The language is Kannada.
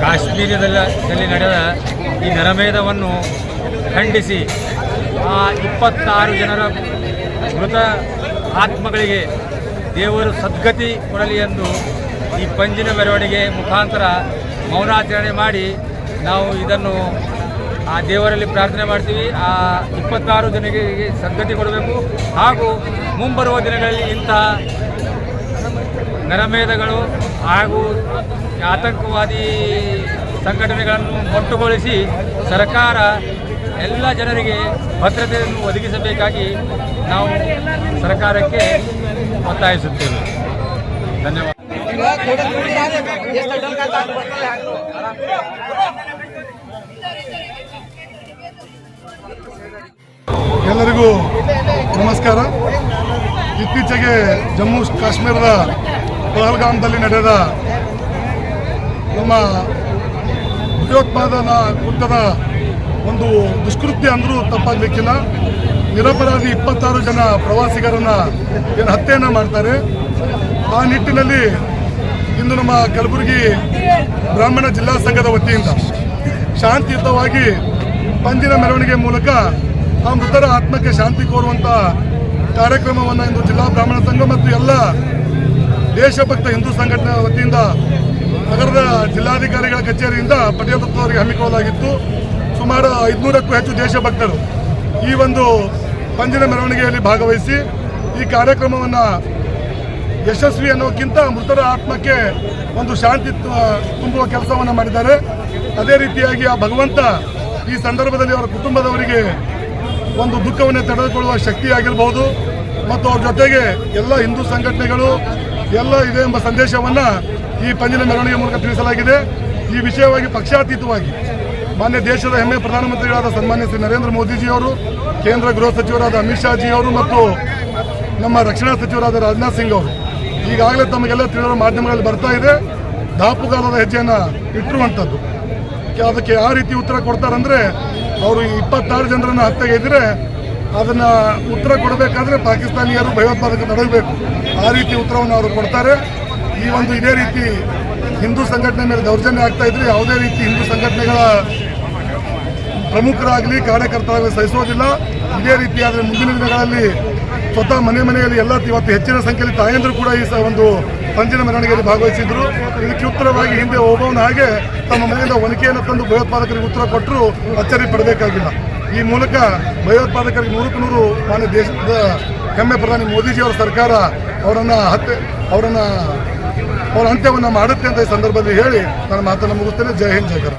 ಕಾಶ್ಮೀರದಲ್ಲಿ ನಡೆದ ಈ ನರಮೇಧವನ್ನು ಖಂಡಿಸಿ ಆ ಇಪ್ಪತ್ತಾರು ಜನರ ಮೃತ ಆತ್ಮಗಳಿಗೆ ದೇವರು ಸದ್ಗತಿ ಕೊಡಲಿ ಎಂದು ಈ ಪಂಜಿನ ಮೆರವಣಿಗೆ ಮುಖಾಂತರ ಮೌನಾಚರಣೆ ಮಾಡಿ ನಾವು ಇದನ್ನು ಆ ದೇವರಲ್ಲಿ ಪ್ರಾರ್ಥನೆ ಮಾಡ್ತೀವಿ. ಆ ಇಪ್ಪತ್ತಾರು ಜನರಿಗೆ ಸದ್ಗತಿ ಕೊಡಬೇಕು. ಹಾಗೂ ಮುಂಬರುವ ದಿನಗಳಲ್ಲಿ ಇಂತಹ ನರಮೇಧಗಳು ಹಾಗೂ ಆತಂಕವಾದಿ ಸಂಘಟನೆಗಳನ್ನು ಮೊಟ್ಟುಗೊಳಿಸಿ ಸರ್ಕಾರ ಎಲ್ಲ ಜನರಿಗೆ ಭದ್ರತೆಯನ್ನು ಒದಗಿಸಬೇಕಾಗಿ ನಾವು ಸರ್ಕಾರಕ್ಕೆ ಒತ್ತಾಯಿಸುತ್ತೇವೆ. ಧನ್ಯವಾದ. ಎಲ್ಲರಿಗೂ ನಮಸ್ಕಾರ. ಇತ್ತೀಚೆಗೆ ಜಮ್ಮು ಕಾಶ್ಮೀರದ ಪಹಲ್ಗಾಮ್ದಲ್ಲಿ ನಡೆದ ನಮ್ಮ ಭಯೋತ್ಪಾದನಾ ಕೃತ್ಯದ ಒಂದು ದುಷ್ಕೃತ್ಯ ಅಂದರೂ ತಪ್ಪಾಗಲಿಕ್ಕಿಲ್ಲ. ನಿರಪರಾಧಿ ಇಪ್ಪತ್ತಾರು ಜನ ಪ್ರವಾಸಿಗರನ್ನ ಏನು ಹತ್ಯೆಯನ್ನು ಮಾಡ್ತಾರೆ. ಆ ನಿಟ್ಟಿನಲ್ಲಿ ಇಂದು ನಮ್ಮ ಕಲಬುರಗಿ ಬ್ರಾಹ್ಮಣ ಜಿಲ್ಲಾ ಸಂಘದ ವತಿಯಿಂದ ಶಾಂತಿಯುತವಾಗಿ ಪಂಜಿನ ಮೆರವಣಿಗೆ ಮೂಲಕ ಆ ಮೃತರ ಆತ್ಮಕ್ಕೆ ಶಾಂತಿ ಕೋರುವಂತ ಕಾರ್ಯಕ್ರಮವನ್ನು ಇಂದು ಜಿಲ್ಲಾ ಬ್ರಾಹ್ಮಣ ಸಂಘ ಮತ್ತು ಎಲ್ಲ ದೇಶಭಕ್ತ ಹಿಂದೂ ಸಂಘಟನೆ ವತಿಯಿಂದ ನಗರದ ಜಿಲ್ಲಾಧಿಕಾರಿಗಳ ಕಚೇರಿಯಿಂದ ಪಟೇಲ್ ಅವರಿಗೆ ಹಮ್ಮಿಕೊಳ್ಳಲಾಗಿತ್ತು. ಸುಮಾರು ಐದುನೂರಕ್ಕೂ ಹೆಚ್ಚು ದೇಶಭಕ್ತರು ಈ ಒಂದು ಪಂಜಿನ ಮೆರವಣಿಗೆಯಲ್ಲಿ ಭಾಗವಹಿಸಿ ಈ ಕಾರ್ಯಕ್ರಮವನ್ನು ಯಶಸ್ವಿ ಅನ್ನೋಕ್ಕಿಂತ ಮೃತರ ಆತ್ಮಕ್ಕೆ ಒಂದು ಶಾಂತಿ ತುಂಬುವ ಕೆಲಸವನ್ನು ಮಾಡಿದ್ದಾರೆ. ಅದೇ ರೀತಿಯಾಗಿ ಆ ಭಗವಂತ ಈ ಸಂದರ್ಭದಲ್ಲಿ ಅವರ ಕುಟುಂಬದವರಿಗೆ ಒಂದು ದುಃಖವನ್ನು ತಡೆದುಕೊಳ್ಳುವ ಶಕ್ತಿಯಾಗಿರಬಹುದು ಮತ್ತು ಅವ್ರ ಜೊತೆಗೆ ಎಲ್ಲ ಹಿಂದೂ ಸಂಘಟನೆಗಳು ಎಲ್ಲ ಇದೆ ಎಂಬ ಸಂದೇಶವನ್ನು ಈ ಪಂಜಿನ ಮೆರವಣಿಗೆ ಮೂಲಕ ತಿಳಿಸಲಾಗಿದೆ. ಈ ವಿಷಯವಾಗಿ ಪಕ್ಷಾತೀತವಾಗಿ ಮಾನ್ಯ ದೇಶದ ಹೆಮ್ಮೆ ಪ್ರಧಾನಮಂತ್ರಿಗಳಾದ ಸನ್ಮಾನ್ಯ ಶ್ರೀ ನರೇಂದ್ರ ಮೋದಿಜಿಯವರು, ಕೇಂದ್ರ ಗೃಹ ಸಚಿವರಾದ ಅಮಿತ್ ಶಾ ಜಿಯವರು ಮತ್ತು ನಮ್ಮ ರಕ್ಷಣಾ ಸಚಿವರಾದ ರಾಜನಾಥ್ ಸಿಂಗ್ ಅವರು ಈಗಾಗಲೇ ತಮಗೆಲ್ಲ ತಿಳಿದ ಮಾಧ್ಯಮಗಳಲ್ಲಿ ಬರ್ತಾ ಇದೆ. ದಾಪುಗಾಲದ ಹೆಜ್ಜೆಯನ್ನು ಇಟ್ಟಿರುವಂಥದ್ದು. ಅದಕ್ಕೆ ಯಾವ ರೀತಿ ಉತ್ತರ ಕೊಡ್ತಾರಂದ್ರೆ ಅವರು ಇಪ್ಪತ್ತಾರು ಹತ್ಯೆ ಹತ್ಯೆಗೈದ್ರೆ ಅದನ್ನ ಉತ್ತರ ಕೊಡಬೇಕಾದ್ರೆ ಪಾಕಿಸ್ತಾನಿಯರು ಭಯೋತ್ಪಾದಕ ತಡಗಬೇಕು. ಆ ರೀತಿ ಉತ್ತರವನ್ನು ಅವರು ಕೊಡ್ತಾರೆ. ಈ ಒಂದು ಇದೇ ರೀತಿ ಹಿಂದೂ ಸಂಘಟನೆ ಮೇಲೆ ದೌರ್ಜನ್ಯ ಆಗ್ತಾ ಇದ್ರೆ ಯಾವುದೇ ರೀತಿ ಹಿಂದೂ ಸಂಘಟನೆಗಳ ಪ್ರಮುಖರಾಗಲಿ, ಕಾರ್ಯಕರ್ತರಾಗಲಿ ಸಹಿಸೋದಿಲ್ಲ. ಇದೇ ರೀತಿಯಾದರೆ ಮುಂದಿನ ದಿನಗಳಲ್ಲಿ ಸ್ವತಃ ಮನೆ ಮನೆಯಲ್ಲಿ ಎಲ್ಲ ಇವತ್ತು ಹೆಚ್ಚಿನ ಸಂಖ್ಯೆಯಲ್ಲಿ ತಾಯಂದರು ಕೂಡ ಈ ಒಂದು ಪಂಜಿನ ಮೆರವಣಿಗೆಯಲ್ಲಿ ಭಾಗವಹಿಸಿದ್ರು. ಇದಕ್ಕೆ ಉತ್ತರವಾಗಿ ಹಿಂದೆ ಹೋಗೋನ ಹಾಗೆ ತಮ್ಮ ಮನೆಯಿಂದ ಒನಕೆಯನ್ನು ತಂದು ಭಯೋತ್ಪಾದಕರಿಗೆ ಉತ್ತರ ಕೊಟ್ಟರು ಅಚ್ಚರಿ ಪಡಬೇಕಾಗಿಲ್ಲ. ಈ ಮೂಲಕ ಭಯೋತ್ಪಾದಕರಿಗೆ ನೂರಕ್ಕೆ ನೂರು ಮಾನ್ಯ ದೇಶದ ಹೆಮ್ಮೆ ಪ್ರಧಾನಿ ಮೋದಿಜಿಯವರ ಸರ್ಕಾರ ಅವರನ್ನ ಹತ್ಯೆ, ಅವರನ್ನ ಅವರ ಅಂತ್ಯವನ್ನು ಮಾಡುತ್ತೆ ಅಂತ ಈ ಸಂದರ್ಭದಲ್ಲಿ ಹೇಳಿ ನಾನು ಮಾತನ್ನು ಮುಗಿಸ್ತೇನೆ. ಜೈ ಹಿಂದ್, ಜೈ ಕರ್ನಾಟಕ